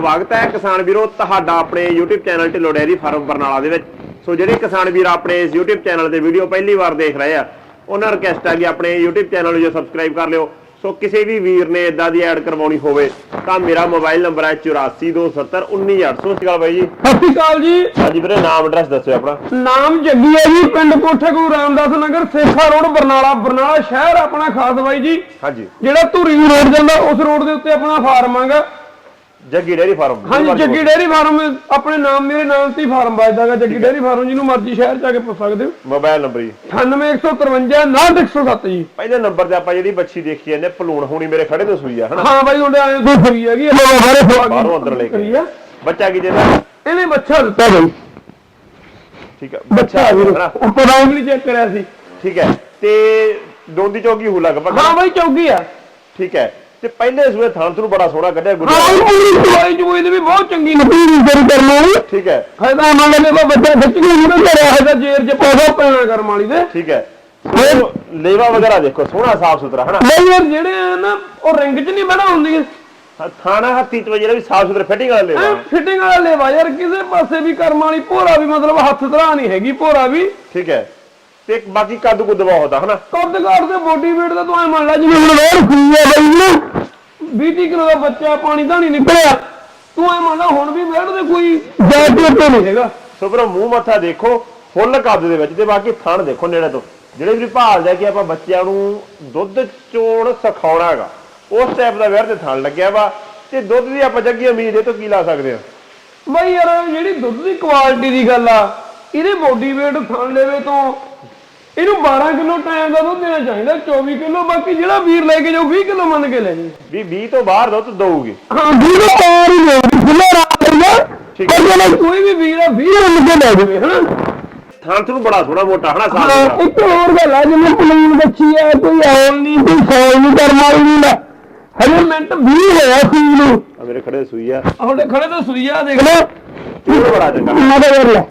ਸਵਾਗਤ ਹੈ ਕਿਸਾਨ ਵੀਰੋ ਤੁਹਾਡਾ ਆਪਣੇ YouTube channel Dhillon dairy farm Barnala ਦੇ ਵਿੱਚ। ਸੋ ਜਿਹੜੇ ਕਿਸਾਨ ਵੀਰ ਆਪਣੇ ਇਸ YouTube ਚੈਨਲ ਤੇ ਵੀਡੀਓ ਪਹਿਲੀ ਵਾਰ ਦੇਖ ਰਹੇ ਆ ਉਹਨਾਂ ਰਿਕਵੈਸਟ ਹੈ ਕਿ ਆਪਣੇ YouTube ਚੈਨਲ ਨੂੰ ਜੋ ਸਬਸਕ੍ਰਾਈਬ ਕਰ ਲਿਓ। ਸੋ ਕਿਸੇ ਵੀ ਵੀਰ ਨੇ ਇਦਾਂ ਦੀ ਐਡ ਕਰਵਾਉਣੀ ਹੋਵੇ ਤਾਂ ਮੇਰਾ ਮੋਬਾਈਲ ਨੰਬਰ ਹੈ 8427191800 ਸਤਿ ਬਾਈ ਜੀ। ਸਤਿ ਸ਼੍ਰੀ ਅਕਾਲ ਜੀ। ਹਾਂਜੀ ਵੀਰੇ ਨਾਮ ਐਡਰੈਸ ਦੱਸਿਓ ਆਪਣਾ। ਨਾਮ ਜੱਗੀ ਹੈ ਜੀ ਪਿੰਡ ਕੋਠੇ ਗੁਰੂ ਰਾਮਦਾਸ ਨਗਰ ਸੇਖਾ ਰੋਡ ਬਰਨਾਲਾ। ਬਰਨਾਲਾ ਸ਼ਹਿਰ ਆਪਣਾ ਖਾਸ ਬਾਈ ਜੀ। ਹਾਂਜੀ। ਜਿਹੜਾ ਧੂਰੀ ਰੋਡ ਜਾਂਦਾ ਉਸ ਰੋਡ ਦੇ ਉੱਤੇ ਆਪਣਾ ਫਾਰਮ ਹੈਗਾ। ਜੱਗੀ ਡੈਰੀ ਫਾਰਮ ਹਾਂਜੀ ਜੱਗੀ ਡੇਅਰੀ ਫਾਰਮ ਆਪਣੇ ਨਾਮ ਮੇਰੇ ਨਾਮ ਤੇ ਹੀ ਫਾਰਮ ਵੱਜਦਾਗਾ ਜੱਗੀ ਡੇਅਰੀ ਫਾਰਮ ਜਿਹਨੂੰ ਮਰਜ਼ੀ ਸ਼ਹਿਰ ਚ ਆ ਕੇ ਪੁੱਛ ਸਕਦੇ ਹੋ। ਮੋਬਾਈਲ ਨੰਬਰ ਜੀ। 98153 90107 ਜੀ। ਪਹਿਲੇ ਨੰਬਰ ਤੇ ਆਪਾਂ ਜਿਹੜੀ ਬੱਚੀ ਦੇਖੀ ਜਾਂਦੇ ਭਲੂਣ ਹੋਣੀ ਮੇਰੇ ਖੜੇ ਤੋਂ ਸੂਈ ਆ ਹਨਾ? ਹਾਂ ਬਾਈ ਉਹਦੇ ਆਏ ਤੋਂ ਫਰੀ ਹੈਗੀ ਇਹ ਬਾਹਰੇ ਅੰਦਰ ਲੈ ਕੇ। ਬੱਚਾ ਕੀ ਦੇਦਾ? ਇਹਨੇ ਬੱਚਾ ਦਿੱਤਾ ਬਾਈ। ਠੀਕ ਹੈ ਬੱਚਾ ਹਨਾ? ਆਪਾਂ ਰਾਉਂਡਲੀ ਚੈੱਕ ਕਰਿਆ ਸੀ। ਠੀਕ ਹੈ ਤੇ ਦੋਂਦੀ ਚੌਕੀ ਹੋ ਲਗਭਗ? ਹਾਂ ਬਾਈ ਚੌਗੀ ਆ। ਠੀਕ ਹੈ ਤੇ ਪਹਿਲੇ ਸੂਏ ਥਾਂ ਨੂੰ ਬੜਾ ਸੋਹਣਾ ਕੱਢਿਆ ਗੁਰੂ ਹਾਂ ਪੂਰੀ ਦਵਾਈ ਜੂਈ ਦੀ ਵੀ ਬਹੁਤ ਚੰਗੀ ਨਿਕਲੀ ਨਹੀਂ ਤੇਰੀ ਕਰਮ ਵਾਲੀ। ਠੀਕ ਹੈ। ਫਾਇਦਾ ਮੰਨ ਲੈ ਤਾਂ ਬੱਚਾ ਖਿੱਚ ਨਹੀਂ ਕਰਿਆ ਹੈਗਾ ਜੇਰ ਚ ਪੈਸਾ ਪੈਣਾ ਕਰਮ ਵਾਲੀ ਦੇ। ਠੀਕ ਹੈ। ਲੇਵਾ ਵਗੈਰਾ ਦੇਖੋ ਸੋਹਣਾ ਸਾਫ਼ ਸੁਥਰਾ ਹਨਾ? ਨਹੀਂ ਯਾਰ ਜਿਹੜੇ ਆ ਨਾ ਉਹ ਰਿੰਗ ਚ ਨਹੀਂ ਬਣਾ ਹੁੰਦੀਆਂ ਹਾਂ, ਥਾਣਾ ਹੱਥੀ ਚ ਜਿਹੜਾ ਵੀ ਸਾਫ਼ ਸੁਥਰਾ ਫਿਟਿੰਗ ਵਾਲਾ ਲੇਵਾ। ਫਿਟਿੰਗ ਵਾਲਾ ਲੈਵਾ ਯਾਰ ਕਿਸੇ ਪਾਸੇ ਵੀ ਕਰਮ ਵਾਲੀ ਭੋਰਾ ਵੀ ਮਤਲਬ ਹੱਥ ਧਰਾ ਨਹੀਂ ਹੈਗੀ ਭੋਰਾ ਵੀ। ਠੀਕ ਹੈ। ਤੇ ਇੱਕ ਬਾਕੀ ਕੱਦ ਕੁੱਦ ਬਹੁਤ ਹੁੰਦਾ ਹਨਾ? ਕੱਦ ਕਾਠ ਦੇ ਬੋਡੀ weight ਦਾ ਤੂੰ ਐ ਮੰਨ ਲੈ ਜਿਵੇਂ ਹੁਣ ਵੇਰ ਖੂਈ ਆ ਬਈ ਨਾ। 20 ਕਿਲੋ ਦਾ ਬੱਚਾ ਪਾਣੀ ਤਾਂ ਨਹੀਂ ਨਿਕਲਿਆ। ਤੂੰ ਐ ਮੰਨ ਲੈ ਹੁਣ ਵੀ ਵੇੜ ਦੇ ਕੋਈ ਜ਼ਿਆਦਾ ਉੱਤੇ ਨਹੀਂ ਹੈਗਾ। ਸੋ ਫਿਰ ਮੂੰਹ ਮੱਥਾ ਦੇਖੋ ਫੁੱਲ ਕੱਦ ਦੇ ਵਿੱਚ ਤੇ ਬਾਕੀ ਥਣ ਦੇਖੋ ਨੇੜੇ ਤੋਂ। ਜਿਹੜੇ ਵੀ ਭਾਲ ਜਾ ਕਿ ਆਪਾਂ ਬੱਚਿਆਂ ਨੂੰ ਦੁੱਧ ਚੋਣ ਸਿਖਾਉਣਾ ਹੈਗਾ ਉਸ ਟਾਈਪ ਦਾ ਵਿਆਹ ਤੇ ਥਣ ਲੱਗਿਆ ਵਾ ਤੇ ਦੁੱਧ ਦੀ ਆਪਾਂ ਜੱਗੀ ਉਮੀਦ ਇਹ ਤੋਂ ਕੀ ਲਾ ਸਕਦੇ ਆ ਬਈ ਯਾਰ ਜਿਹੜੀ ਦੁੱਧ ਦੀ ਕੁਆਲਿਟੀ ਦੀ ਗੱਲ ਆ ਇਹਦੇ ਬੋਡੀ weight ਖਾਣ ਲੈਵੇ ਤੋਂ ਇਹਨੂੰ 12 ਕਿਲੋ ਟਾਈਮ ਦਾ ਦੁੱਧ ਦੇਣਾ ਚਾਹੀਦਾ 24 ਕਿਲੋ ਬਾਕੀ ਜਿਹੜਾ ਵੀਰ ਲੈ ਕੇ ਜਾਓ 20 ਕਿਲੋ ਮੰਨ ਕੇ ਲੈ ਜੀ। ਵੀ 20 ਤੋਂ ਬਾਹਰ ਦੁੱਧ ਦਊਗੀ। ਹਾਂ 20 ਦਾ ਪਾਰ ਹੀ ਨਹੀਂ ਖੁੱਲਾ ਰਾਤ ਠੀਕ ਪਰ ਜੇ ਕੋਈ ਵੀ ਵੀਰ ਆ 20 ਮੰਨ ਕੇ ਲੈ ਜਾਵੇ ਹਨਾ? ਥਣ ਨੂੰ ਬੜਾ ਥੋੜਾ ਮੋਟਾ ਹਨਾ ਸੁਥਰਾ ਇੱਕ ਹੋਰ ਗੱਲ ਆ ਜਿਵੇਂ ਪਲੀਨ ਬੱਚੀ ਆ ਕੋਈ ਆਉਣ ਨਹੀਂ ਕੋਈ ਸੌਲ ਨਹੀਂ ਕਰਨ ਵਾਲੀ ਨਹੀਂ ਲੈ ਹਜੇ ਮਿੰਟ 20 ਹੋਇਆ ਸੀ ਨੂੰ। ਆ ਮੇਰੇ ਖੜੇ ਸੂਈ ਆ। ਉਹਦੇ ਖੜੇ ਤਾਂ ਸੁਈਆ ਦੇਖ ਲੈ। ਬੜਾ ਚੰਗਾ। ਮੈਂ ਤਾਂ ਲੈ।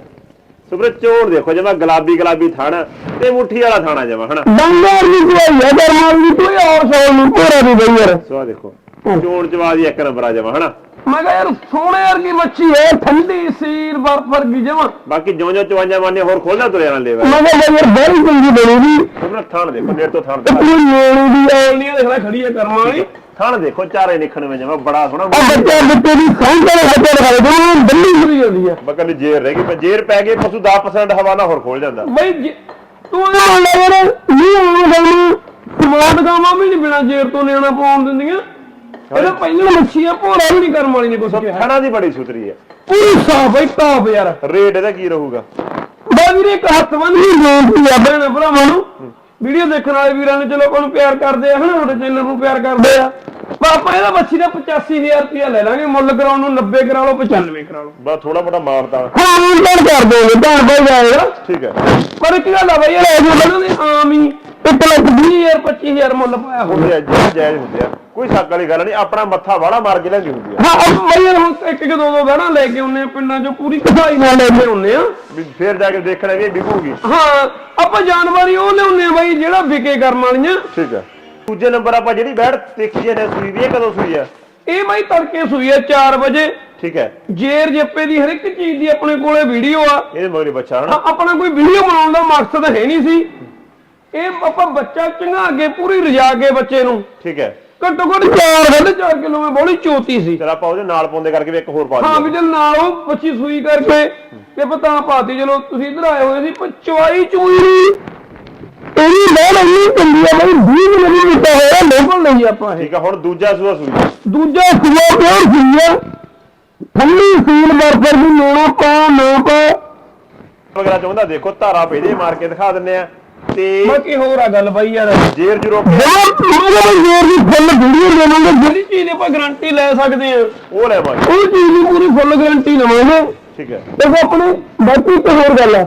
ਸੁਪਰੇ ਚੋਣ ਦੇਖੋ ਜਮਾ ਗੁਲਾਬੀ ਗੁਲਾਬੀ ਥਣ ਤੇ ਮੁੱਠੀ ਵਾਲਾ ਥਾਣਾ ਜਮਾ ਹਨਾ? ਡੰਗਰ ਦੀ ਕੋਈ ਹੈ ਦਰਮਾਨ ਦੀ ਕੋਈ ਔਰ ਸੌਲ ਨਹੀਂ ਪੂਰਾ ਦੀ ਬਈ ਯਾਰ। ਸੋ ਆਹ ਦੇਖੋ ਚੋਣ ਚਵਾਦੀ ਇੱਕ ਨੰਬਰ ਆ ਜਮਾ ਹਨਾ? ਮੈਂ ਕਿਹਾ ਯਾਰ ਸੋਹਣੇ ਵਰਗੀ ਮੱਛੀ ਹੈ ਠੰਡੀ ਸੀਰ ਬਰਫ ਵਰਗੀ ਜਮਾ। ਬਾਕੀ ਜਿਉਂ ਜਿਉਂ ਚਵਾਈਆਂ ਮਾਨੇ ਹੋਰ ਖੋਲਣਾ ਤੁਰਿਆ ਨਾਲ ਲੈਵਾ। ਮੈਂ ਕਿਹਾ ਯਾਰ ਬੜੀ ਚੰਗੀ ਬਣੂਗੀ। ਸੁਪਰੇ ਥਣ ਦੇਖੋ ਨੇੜ ਤੋਂ ਥਣ ਦਿਖਾ। ਪੂਰੀ ਨੇੜੀ ਦੀ ਔਲ ਨਹੀਂ ਦੇਖ ਲੈ ਖੜੀ ਹੈ ਕਰਮਾਂ ਵਾਲੀ। ਥਣ ਦੇਖੋ ਚਾਰੇ ਨਿਖਣ ਵਿੱਚ ਜਮਾ ਬੜਾ ਸੋਹਣਾ ਬੱਚੇ ਬੱਚੇ ਦੀ ਸੌਂ ਕੇ ਹੱਥੇ ਦਿਖਾ ਦੇ ਦੋਨੋਂ ਬੰਦੀ ਸੁਣੀ ਜਾਂਦੀ ਹੈ। ਬਕਲ ਜੇਰ ਰਹਿ ਗਈ ਪਰ ਜੇਰ ਪੈ ਗਈ ਪਸ਼ੂ 10% ਹਵਾ ਨਾਲ ਹੋਰ ਖੋਲ ਜਾਂਦਾ। ਬਈ ਤੂੰ ਇਹ ਮੰਨ ਲੈ ਯਾਰ ਨਹੀਂ ਆਉਣ ਸਾਨੂੰ ਸਮਾਰਟ ਗਾਵਾਂ ਵੀ ਨਹੀਂ ਬਿਨਾ ਜੇਰ ਤੋਂ ਲੈਣਾ ਪਾਉਣ ਦਿੰਦੀਆਂ। ਇਹਦਾ ਪਹਿਲਾਂ ਮੱਛੀ ਆ ਭੋਰਾ ਵੀ ਨਹੀਂ ਕਰਮ ਵਾਲੀ ਨੇ ਕੁਛ ਥਣਾ ਦੀ ਬੜੀ ਸੁਥਰੀ ਹੈ। ਪੂਰੀ ਸਾਫ਼ ਬਈ ਟਾਪ ਯਾਰ। ਰੇਟ ਇਹਦਾ ਕੀ ਰਹੂਗਾ? ਬਾ ਵੀਰੇ ਇੱਕ ਹੱਥ ਬੰਨ ਹੀ ਬੇਨਤੀ ਆ ਭੈਣ ਭਰਾਵਾਂ ਨੂੰ। ਵੀਡੀਓ ਦੇਖਣ ਵਾਲੇ ਵੀਰਾਂ ਨੇ ਚਲੋ ਨੂੰ ਪਿਆਰ ਕਰਦੇ ਆ ਹਨਾ ਤੁਹਾਡੇ ਚੈਨਲ ਨੂੰ ਪਿਆਰ ਕਰਦੇ ਆ। ਆਪਾਂ ਇਹਦਾ ਬੱਚੀ ਦਾ 85000 ਰੁਪਇਆ ਲੈ ਲਾਂਗੇ ਮੁੱਲ ਕਰਾਉਣ ਨੂੰ 90 ਕਰਾ ਲਓ 95 ਕਰਾ ਲਓ। ਬਸ ਥੋੜਾ ਮੋਟਾ ਮਾਰਦਾ ਹਾਂ ਉਹ ਕਰ ਦੋਗੇ ਭੈਣ ਭਾਈ ਜਾਏਗਾ ਠੀਕ ਹੈ। ਪਰ ਇੱਕ ਗੱਲ ਆ ਬਈ ਇਹ ਨੇ ਆਮ ਹੀ 1 ਲੱਖ 20000 25000 ਮੁੱਲ ਪਾਇਆ ਜਿਹੜੇ ਜਾਇਜ਼ ਹੁੰਦੇ ਆ। ਕੋਈ ਸ਼ੱਕ ਵਾਲੀ ਗੱਲ ਨਹੀਂ ਆਪਣਾ ਮੱਥਾ ਵਾਲਾ ਮਾਰ ਕੇ ਲੈਂਦੀ ਹੁੰਦੀ ਆ ਹਾਂ ਅਬ ਬਈ ਹੁਣ ਇੱਕ ਇੱਕ ਦੋ ਦੋ ਗਾਣਾ ਲੈ ਕੇ ਆਉਨੇ ਆ ਪਿੰਡਾਂ ਚੋਂ ਪੂਰੀ ਕਢਾਈ ਨਾਲ ਲੈ ਕੇ ਆਉਨੇ ਆ। ਵੀ ਫੇਰ ਜਾ ਕੇ ਦੇਖਣਾ ਵੀ ਇਹ ਵਿਕੂਗੀ ਹਾਂ ਆਪਾਂ ਜਾਨਵਰ ਹੀ ਉਹ ਲਿਆਉਨੇ ਆ ਬਈ ਜਿਹੜਾ ਵਿਕੇ ਕਰਮ ਵਾਲੀਆਂ। ਠੀਕ ਹੈ ਦੂਜੇ ਨੰਬਰ ਆਪਾਂ ਜਿਹੜੀ ਬੈੜ ਦੇਖੀ ਜਾਂਦੇ ਆ ਸੂਈ ਦੀ ਇਹ ਕਦੋਂ ਸੂਈ ਆ? ਇਹ ਬਾਈ ਤੜਕੇ ਸੂਈ ਆ 4 ਵਜੇ। ਠੀਕ ਹੈ ਜੇਰ ਜੱਪੇ ਦੀ ਹਰ ਇੱਕ ਚੀਜ਼ ਦੀ ਆਪਣੇ ਕੋਲੇ ਵੀਡੀਓ ਆ। ਇਹਦੇ ਮਗਰੀ ਬੱਚਾ ਹਨਾ? ਆਪਣਾ ਕੋਈ ਵੀਡੀਓ ਬਣਾਉਣ ਦਾ ਮਕਸਦ ਹੈ ਨਹੀਂ ਸੀ। ਇਹ ਆਪਾਂ ਬੱਚਾ ਚੰਗਾ ਕੇ ਪੂਰੀ ਰਜਾ ਕੇ ਬੱਚੇ ਨੂੰ। ਠੀਕ ਹੈ ਘੱਟੋ ਘੱਟ 4 4 ਕਿਲੋ ਮੈਂ ਬੋਲੀ ਚੋਤੀ ਸੀ। ਚਲ ਆਪਾਂ ਉਹਦੇ ਨਾਲ ਪਾਉਂਦੇ ਕਰਕੇ ਵੀ ਇੱਕ ਹੋਰ ਪਾ ਹਾਂ ਵੀ ਜਦ ਨਾਲ ਉਹ ਬੱਚੀ ਸੂਈ ਕਰਕੇ ਤੇ ਪਤਾ ਪਾਤੀ। ਚਲੋ ਤੁਸੀਂ ਇੱਧਰ ਆਏ ਹੋਏ ਸੀ ਪਰ ਚਵਾਈ ਚੂਈ ਇਹਦੀ ਲੋੜ ਇੰਨੀ ਚੰਗੀ ਆ ਬਈ 20 ਮਿੰਟ ਦਿੱਤਾ ਹੋਇਆ ਲੋਕਲ ਨਹੀਂ ਆਪਾਂ ਇਹ। ਠੀਕ ਹੈ ਹੁਣ ਦੂਜਾ ਸੂਆ ਸੂਈ। ਦੂਜਾ ਸੂਆ ਪਿਓਰ ਸੂਈ ਆ। ਠੰਡੀ ਸੀਲ ਬਰਫਰ ਦੀ ਨੋਣਾ ਪਾ ਨਾ ਪਾ ਵਗੈਰਾ ਚਾਹੁੰਦਾ ਦੇਖੋ ਧਾਰਾ ਪੇਦੇ ਮਾਰ ਕੇ ਦਿਖਾ ਦਿੰਨੇ ਆ। ਤੇ ਬਾਕੀ ਹੋਰ ਆ ਗੱਲ ਬਾਈ ਯਾਰ? ਜੇਰ ਜੁਰੋ ਜਿਹੜਾ ਮੇਰਾ ਜ਼ੋਰ ਦੀ ਫੁੱਲ ਵੀਡੀਓ ਦੇਵਾਂਗੇ। ਜਿਹੜੀ ਚੀਜ਼ ਦੀ ਆਪਾਂ ਗਾਰੰਟੀ ਲੈ ਸਕਦੇ ਆ। ਉਹ ਲੈਵਾਂਗੇ ਉਹ ਚੀਜ਼ ਦੀ ਪੂਰੀ ਫੁੱਲ ਗਾਰੰਟੀ ਲਵਾਂਗੇ ਠੀਕ ਹੈ। ਦੇਖੋ ਆਪਣੇ ਬਾਕੀ ਇੱਕ ਹੋਰ ਗੱਲ ਆ।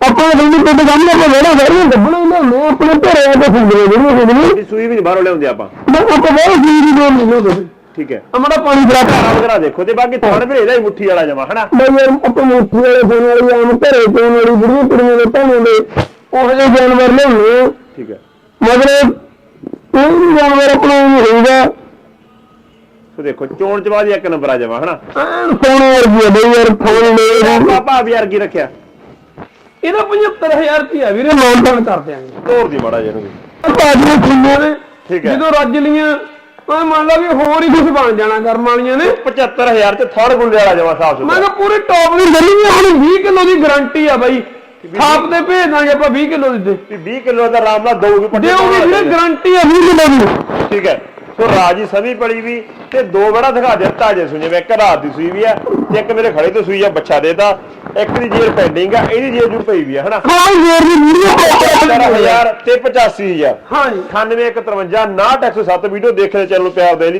ਆਪਾਂ ਰੇਂਜ ਤੇ ਕੰਮ ਆਪਾਂ ਵੇੜਾ ਸਾਰੀਆਂ ਗੱਬਣਾ ਇਹਨਾਂ ਨੂੰ ਆਪਣੇ ਘਰੇ ਆ ਕੇ ਫੁੱਲਦੇ ਜਿਹੜੀਆਂ ਫੁੱਲਦੀਆਂ ਇਹ ਸੂਈ ਵੀ ਨਹੀਂ ਬਾਹਰੋਂ ਲਿਆਉਂਦੇ ਆਪਾਂ। ਮੈਂ ਆਪਾਂ ਬਹੁਤ ਚੀਜ਼ ਦੀ ਨਹੀਂ ਲੋੜ ਠੀਕ ਹੈ। ਅਮੜਾ ਪਾਣੀ ਫੜਾ ਕੇ ਧਾਰਾ ਵਗੈਰਾ ਦੇਖੋ ਤੇ ਬਾਕੀ ਥਣ ਵੀ ਇਹਦਾ ਹੀ ਮੁੱਠੀ ਵਾਲਾ ਜਮਾ ਹਨਾ? ਬਈ ਯਾਰ ਆਪਾਂ ਮੁੱਠੀ ਵਾਲੇ ਫੋਨ ਵਾਲੀ ਆਮ ਘਰੇ ਫੋਨ ਵਾਲੀ ਬੁੜੀਆਂ ਕੁੜੀਆਂ ਦੇ ਭਾਵੇਂ ਦੇ ਉਹ ਜਿਹੇ ਜਾਨਵਰ ਲਿਆਉਂਦੇ ਆ ਠੀਕ ਹੈ। ਮਤਲਬ ਕੋਈ ਵੀ ਜਾਨਵਰ ਆਪਣਾ ਨਹੀਂ ਹੋਊਗਾ। ਸੋ ਦੇਖੋ ਚੋਣ ਚਵਾ ਦੀ ਇੱਕ ਨੰਬਰ ਆ ਜਾਵਾ ਹਨਾ? ਐਨ ਸੋਨੇ ਵਰਗੀ ਆ ਬਈ ਯਾਰ ਫੋਨ ਲੈ ਪਾਪਾ ਵੀ। ਯਾਰ ਕੀ ਰੱਖਿਆ। ਇਹਦਾ 75000 ਰੁਪਿਆ ਵੀਰੇ ਲੋਨ ਕਰ ਦਿਆਂਗੇ। ਤੋਰ ਦੀ ਮਾੜਾ ਜਿਹਨੂੰ ਵੀ। ਬਾਜੀਆਂ ਖੁੱਲੀਆਂ ਨੇ ਠੀਕ ਹੈ। ਜਦੋਂ ਰੱਜ ਲੀਆਂ ਮੈਂ ਮੰਨ ਲਾ ਵੀ ਹੋਰ ਹੀ ਕੁਝ ਬਣ ਜਾਣਾ ਕਰਮ ਵਾਲੀਆਂ ਨੇ। 75000 ਚ ਥੜ ਗੁੰਡੇ ਵਾਲਾ ਜਮਾ ਸਾਫ਼ ਮੈਂ ਸੁਥਰਾ ਕਿਹਾ ਪੂਰੇ ਟੌਪ ਦੀ ਗਲੀ ਹੁਣ 20 ਕਿਲੋ ਦੀ ਗਾਰੰਟੀ ਆ ਬਾਈ। ਥਾਪ ਤੇ ਭੇਜ ਦਾਂਗੇ ਆਪਾਂ 20 ਕਿਲੋ ਦੀ ਤੇ। ਵੀ 20 ਕਿਲੋ ਦਾ ਆਰਾਮ ਨਾਲ ਦਊਗੀ ਪੱਟੀ ਦੇਉਗੀ ਵੀਰੇ ਗਾਰੰਟੀ ਆ 20 ਕਿਲੋ ਦੀ। ਠੀਕ ਹੈ। ਸੋ ਰਾਜੀ ਸਭੀ ਪੜੀ ਵੀ ਤੇ ਦੋ ਬੜਾ ਦਿਖਾ ਦਿੱਤਾ ਜੇ ਸੁਣੇ ਇੱਕ ਰਾਤ ਦੀ ਸੂਈ ਵੀ ਆ ਤੇ ਇੱਕ ਮੇਰੇ ਖੜੇ ਤੋਂ ਸੂਈ ਆ ਬੱਚਾ ਦੇਤਾ। ਇੱਕ ਦੀ ਜੇਰ ਪੈਂਡਿੰਗ ਆ ਇਹਦੀ ਜੇਰ ਜੂ ਪਈ ਵੀ ਆ ਹਨਾ? ਹਾਂ ਯਾਰ ਦੀ ਵੀਡੀਓ 17000 ਤੇ 85000 ਹਾਂ ਜੀ 98 153 6107 ਵੀਡੀਓ ਦੇਖਣ ਦੇ ਚੈਨਲ ਨੂੰ ਪਿਆਰ ਦੇ ਲਈ